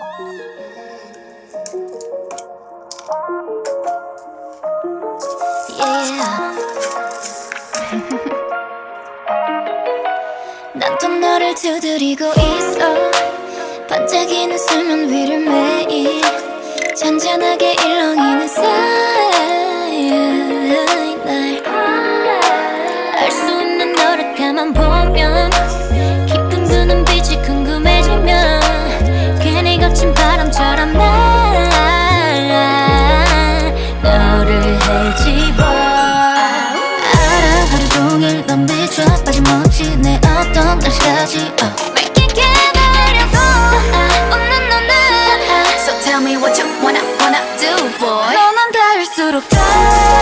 난또 너를 두드리고 있어. 반짝이는 수면 위를 매일 잔잔하게 일렁이는 사이 없이 내 어떤 날씨까지 맑게 나려고 웃는 너는 So tell me what you wanna wanna do boy 너는 닿을수록 더